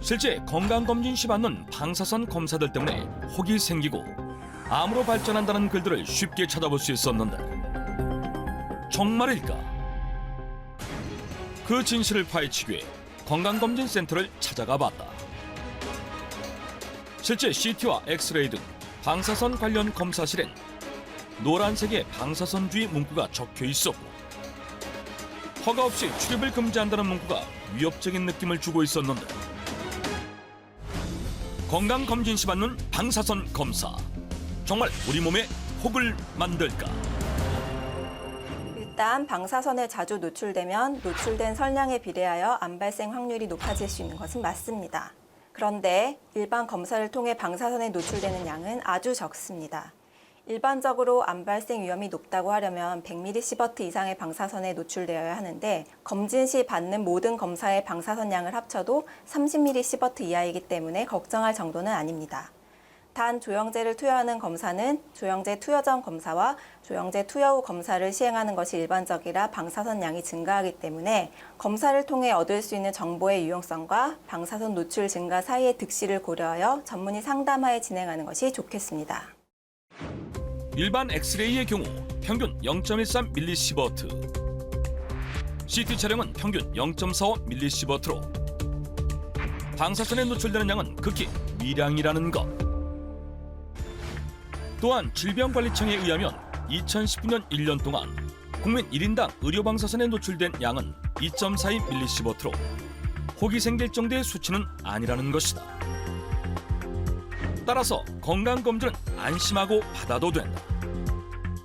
실제 건강검진 시 받는 방사선 검사들 때문에 혹이 생기고 암으로 발전한다는 글들을 쉽게 찾아볼 수 있었는데 정말일까? 그 진실을 파헤치기 위해 건강검진센터를 찾아가 봤다. 실제 CT와 엑스레이 등 방사선 관련 검사실엔 노란색의 방사선 주의 문구가 적혀 있었고 허가 없이 출입을 금지한다는 문구가 위협적인 느낌을 주고 있었는데 건강검진 시 받는 방사선 검사 정말 우리 몸에 혹을 만들까? 일단 방사선에 자주 노출되면 노출된 설량에 비례하여 암 발생 확률이 높아질 수 있는 것은 맞습니다. 그런데 일반 검사를 통해 방사선에 노출되는 양은 아주 적습니다. 일반적으로 암 발생 위험이 높다고 하려면 100mSv 이상의 방사선에 노출되어야 하는데 검진 시 받는 모든 검사의 방사선 양을 합쳐도 30mSv 이하이기 때문에 걱정할 정도는 아닙니다. 단 조영제를 투여하는 검사는 조영제 투여 전 검사와 조영제 투여 후 검사를 시행하는 것이 일반적이라 방사선 양이 증가하기 때문에 검사를 통해 얻을 수 있는 정보의 유용성과 방사선 노출 증가 사이의 득실을 고려하여 전문의 상담하에 진행하는 것이 좋겠습니다. 일반 엑스레이의 경우 평균 0.13 밀리시버트. CT 촬영은 평균 0.45 밀리시버트로 방사선에 노출되는 양은 극히 미량이라는 것. 또한 질병관리청에 의하면 2019년 1년 동안 국민 1인당 의료방사선에 노출된 양은 2.42 밀리시버트로. 혹이 생길 정도의 수치는 아니라는 것이다. 따라서 건강검진은 안심하고 받아도 된다.